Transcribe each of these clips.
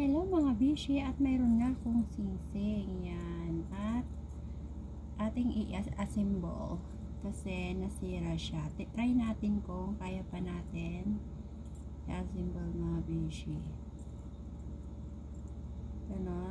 Hello mga bishi at mayroon na akong singsing yan at ating i-assemble kasi nasira siya. Try natin kung kaya pa natin i-assemble mga bishi. Ganon.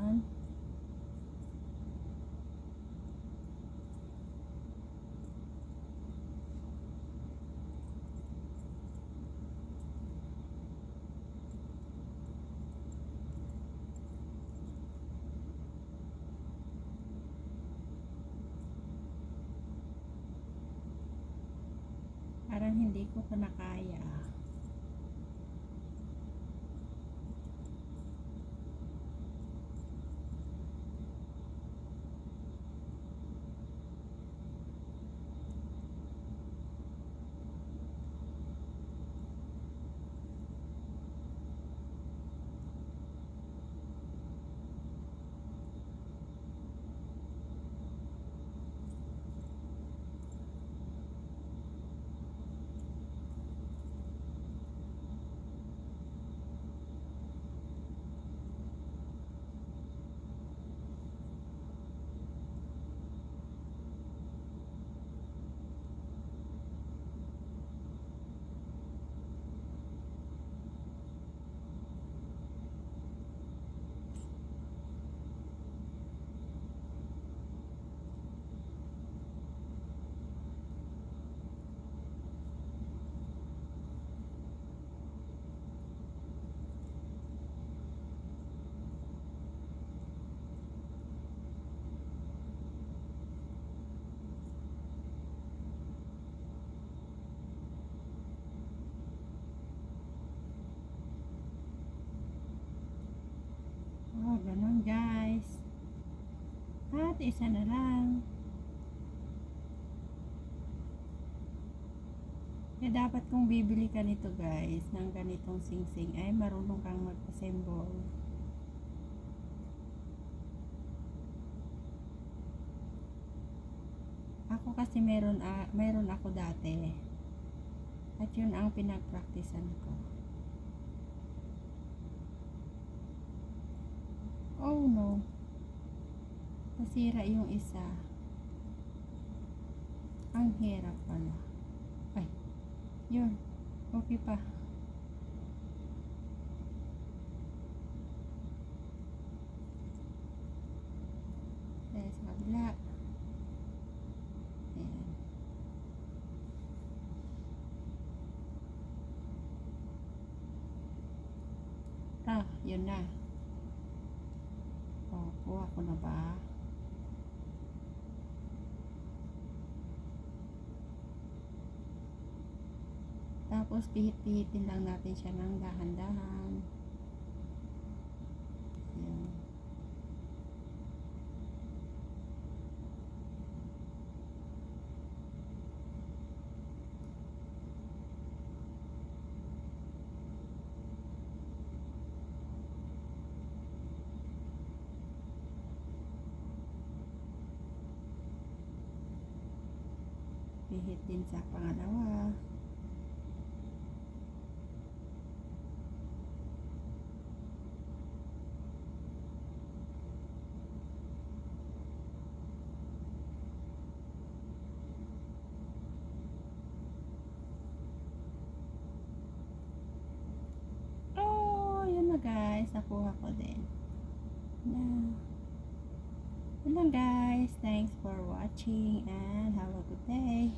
Parang hindi ko pa nakaya. Oh, ganun guys. At isa na lang. Kaya dapat kung bibili ka nito guys, ng ganitong singsing, ay marunong kang mag-assemble. Ako kasi meron, ah, meron ako dati. At yun ang pinagpraktisan ko. Oh no. Nasira yung isa. Ang hirap pala. Ay. Yun. Okay pa. Dahil sa kabila. Ah, yun na. Oh, kuha ko na ba? Tapos pihit-pihitin lang natin siya ng dahan-dahan. Pihit din sa pangalawa. Oh, yun na guys. Nakuha ko din. Yun lang guys. Thanks for watching and have a good day.